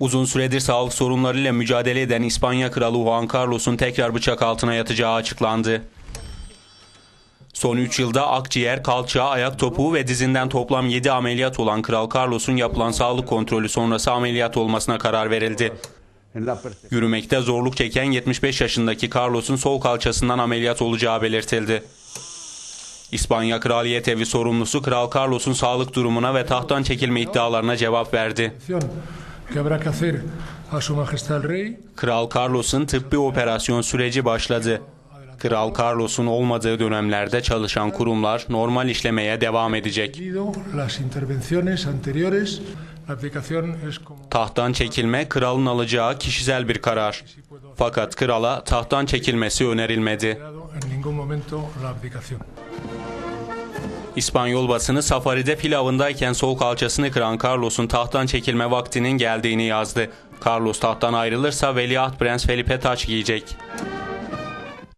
Uzun süredir sağlık sorunlarıyla mücadele eden İspanya Kralı Juan Carlos'un tekrar bıçak altına yatacağı açıklandı. Son 3 yılda akciğer, kalça, ayak topuğu ve dizinden toplam 7 ameliyat olan Kral Carlos'un yapılan sağlık kontrolü sonrası ameliyat olmasına karar verildi. Yürümekte zorluk çeken 75 yaşındaki Carlos'un sol kalçasından ameliyat olacağı belirtildi. İspanya Kraliyet Evi sorumlusu Kral Carlos'un sağlık durumuna ve tahttan çekilme iddialarına cevap verdi. Kral Carlos'un tıbbi operasyon süreci başladı. Kral Carlos'un olmadığı dönemlerde çalışan kurumlar normal işlemeye devam edecek. Tahttan çekilme kralın alacağı kişisel bir karar. Fakat krala tahttan çekilmesi önerilmedi. İspanyol basını safaride fil avındayken sol kalçasını kıran Carlos'un tahttan çekilme vaktinin geldiğini yazdı. Carlos tahttan ayrılırsa veliaht Prens Felipe taç giyecek.